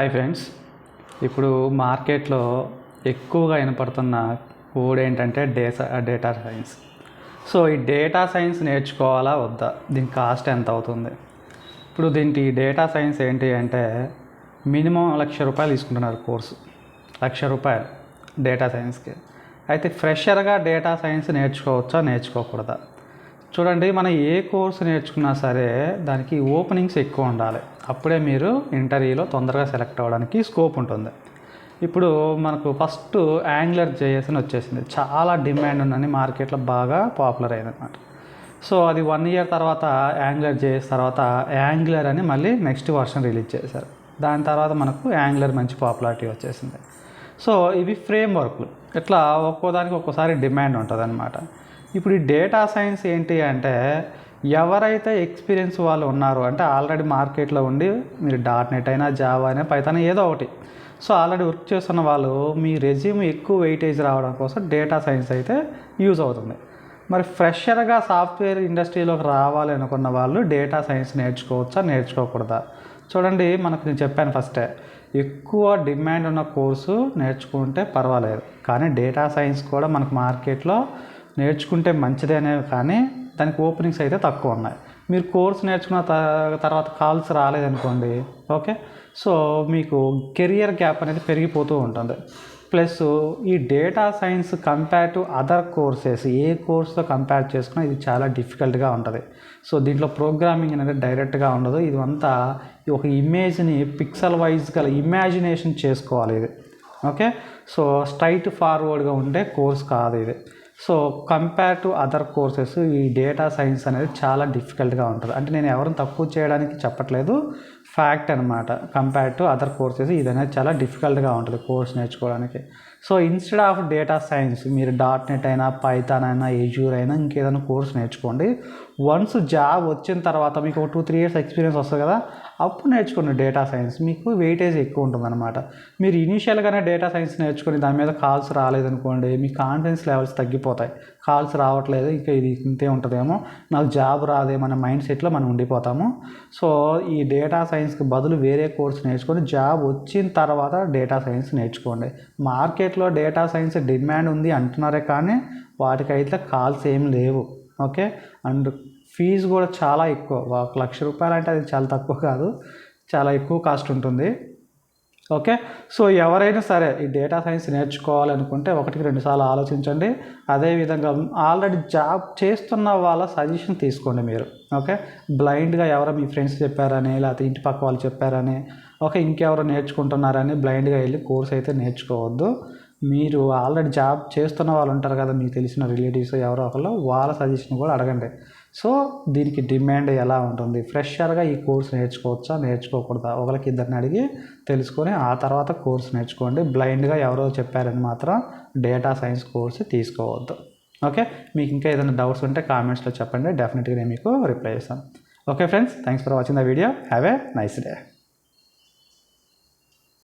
Hi friends ఇప్పుడు మార్కెట్లో ఎక్కువగా వినపడుతున్న కోడ్ ఏంటంటే డేసా డేటా సైన్స్. సో ఈ డేటా సైన్స్ నేర్చుకోవాలా వద్దా? దీని కాస్ట్ ఎంత అవుతుంది? ఇప్పుడు దీనికి డేటా సైన్స్ ఏంటి అంటే మినిమం లక్ష రూపాయలు తీసుకుంటున్నారు కోర్సు. లక్ష రూపాయలు డేటా సైన్స్కి. అయితే ఫ్రెషర్గా డేటా సైన్స్ నేర్చుకోవచ్చా నేర్చుకోకూడదా? చూడండి మనం ఏ కోర్సు నేర్చుకున్నా సరే దానికి ఓపెనింగ్స్ ఎక్కువ ఉండాలి. అప్పుడే మీరు ఇంటర్వ్యూలో తొందరగా సెలెక్ట్ అవ్వడానికి స్కోప్ ఉంటుంది. ఇప్పుడు మనకు ఫస్ట్ యాంగ్లర్ జేఎస్ అని వచ్చేసింది. చాలా డిమాండ్ ఉందని మార్కెట్లో బాగా పాపులర్ అయింది అనమాట సో అది వన్ ఇయర్ తర్వాత యాంగ్లర్ జేఎస్ తర్వాత యాంగ్లర్ అని మళ్ళీ నెక్స్ట్ వర్షన్ రిలీజ్ చేశారు. దాని తర్వాత మనకు యాంగ్లర్ మంచి పాపులారిటీ వచ్చేసింది. సో ఇవి ఫ్రేమ్ వర్క్లు ఇట్లా ఒక్కోదానికి ఒక్కోసారి డిమాండ్ ఉంటుంది అనమాట ఇప్పుడు ఈ డేటా సైన్స్ ఏంటి అంటే ఎవరైతే ఎక్స్పీరియన్స్ వాళ్ళు ఉన్నారో అంటే ఆల్రెడీ మార్కెట్లో ఉండి మీరు. డాట్ నెట్ అయినా జావా అయినా పైతాన్ ఏదో ఒకటి. సో ఆల్రెడీ వర్క్ చేస్తున్న వాళ్ళు మీ రెజ్యూమ్ ఎక్కువ వెయిటేజ్ రావడం కోసం డేటా సైన్స్ అయితే యూజ్ అవుతుంది. మరి ఫ్రెషర్గా సాఫ్ట్వేర్ ఇండస్ట్రీలోకి రావాలి అనుకున్న వాళ్ళు డేటా సైన్స్ నేర్చుకోవచ్చా నేర్చుకోకూడదా? చూడండి మనకు నేను చెప్పాను ఫస్టే ఎక్కువ డిమాండ్ ఉన్న కోర్సు నేర్చుకుంటే పర్వాలేదు. కానీ డేటా సైన్స్ కూడా మనకు మార్కెట్లో నేర్చుకుంటే మంచిదేనే కానీ దానికి ఓపెనింగ్స్ అయితే తక్కువ ఉన్నాయి. మీరు కోర్స్ నేర్చుకున్న త- తర్వాత కాల్స్ రాలేదనుకోండి ఓకే సో మీకు కెరియర్ గ్యాప్ అనేది పెరిగిపోతూ ఉంటుంది. ప్లస్ ఈ data science compare to other courses ఏ కోర్స్తో కంపేర్ చేసుకున్నా ఇది చాలా డిఫికల్ట్గా ఉంటుంది. సో దీంట్లో ప్రోగ్రామింగ్ అనేది డైరెక్ట్గా ఉండదు. ఇది అంతా ఒక ఇమేజ్ని పిక్సెల్ వైజ్ గల ఇమాజినేషన్ చేసుకోవాలి ఇది ఓకే సో స్ట్రైట్ ఫార్వర్డ్గా ఉండే కోర్స్ కాదు ఇది. So compare to other courses ఈ డేటా సైన్స్ అనేది చాలా డిఫికల్ట్గా ఉంటుంది. అంటే నేను ఎవరిని తక్కువ చేయడానికి చెప్పట్లేదు. ఫ్యాక్ట్ అనమాట కంపేర్ టు అదర్ కోర్సెస్ ఇది అనేది చాలా డిఫికల్ట్గా ఉంటుంది కోర్స్ నేర్చుకోవడానికి. So instead of data science మీరు డాట్ నెట్ అయినా పైథాన్ అయినా ఏజూర్ అయినా ఇంకేదైనా కోర్స్ నేర్చుకోండి. వన్స్ జాబ్ వచ్చిన తర్వాత మీకు ఒక టూ త్రీ ఇయర్స్ ఎక్స్పీరియన్స్ వస్తుంది కదా అప్పుడు నేర్చుకోండి డేటా సైన్స్ మీకు వెయిటేజ్ ఎక్కువ ఉంటుందన్నమాట. మీరు ఇనీషియల్గానే డేటా సైన్స్ నేర్చుకుని దాని మీద కాల్స్ రాలేదనుకోండి మీ కాన్ఫిడెన్స్ లెవెల్స్ తగ్గిపోతాయి. కాల్స్ రావట్లేదు ఇంకా ఇది ఇంతే ఉంటుందేమో. నాకు జాబ్ రాదేమో అనే మైండ్ సెట్లో మనం ఉండిపోతాము. సో ఈ డేటా సైన్స్కి బదులు వేరే కోర్స్ నేర్చుకొని జాబ్ వచ్చిన తర్వాత డేటా సైన్స్ నేర్చుకోండి. మార్కెట్లో డేటా సైన్స్ డిమాండ్ ఉంది అంటున్నారే కానీ వాటికైతే కాల్స్ ఏం లేవు. ఓకే? అండ్ ఫీజు కూడా చాలా ఎక్కువ. ఒక లక్ష రూపాయలు అంటే అది చాలా తక్కువ కాదు. చాలా ఎక్కువ కాస్ట్ ఉంటుంది. ఓకే? సో ఎవరైనా సరే ఈ డేటా సైన్స్ నేర్చుకోవాలనుకుంటే ఒకటికి రెండు సార్లు ఆలోచించండి. అదేవిధంగా ఆల్రెడీ జాబ్ చేస్తున్న వాళ్ళ సజెషన్ తీసుకోండి మీరు. ఓకే? బ్లైండ్గా ఎవరో మీ ఫ్రెండ్స్ చెప్పారని లేకపోతే ఇంటి పక్క వాళ్ళు చెప్పారని ఓకే ఇంకెవరో నేర్చుకుంటున్నారని బ్లైండ్గా వెళ్ళి కోర్స్ అయితే నేర్చుకోవద్దు. మీరు ఆల్రెడీ జాబ్ చేస్తున్న వాళ్ళు ఉంటారు కదా మీకు తెలిసిన రిలేటివ్స్ ఎవరో ఒకళ్ళు వాళ్ళ సజెషన్ కూడా అడగండి. సో దీనికి డిమాండ్ ఎలా ఉంటుంది? ఫ్రెషర్గా ఈ కోర్స్ నేర్చుకోవచ్చా నేర్చుకోకూడదా? ఒకరికి ఇద్దరిని అడిగి తెలుసుకొని ఆ తర్వాత కోర్స్ నేర్చుకోండి. బ్లైండ్గా ఎవరో చెప్పారని మాత్రం డేటా సైన్స్ కోర్స్ తీసుకోవద్దు. ఓకే? మీకు ఇంకా ఏదైనా డౌట్స్ ఉంటే కామెంట్స్లో చెప్పండి. డెఫినెట్గా నేను మీకు రిప్లై చేస్తాను. Okay friends thanks for watching the video. Have a nice day.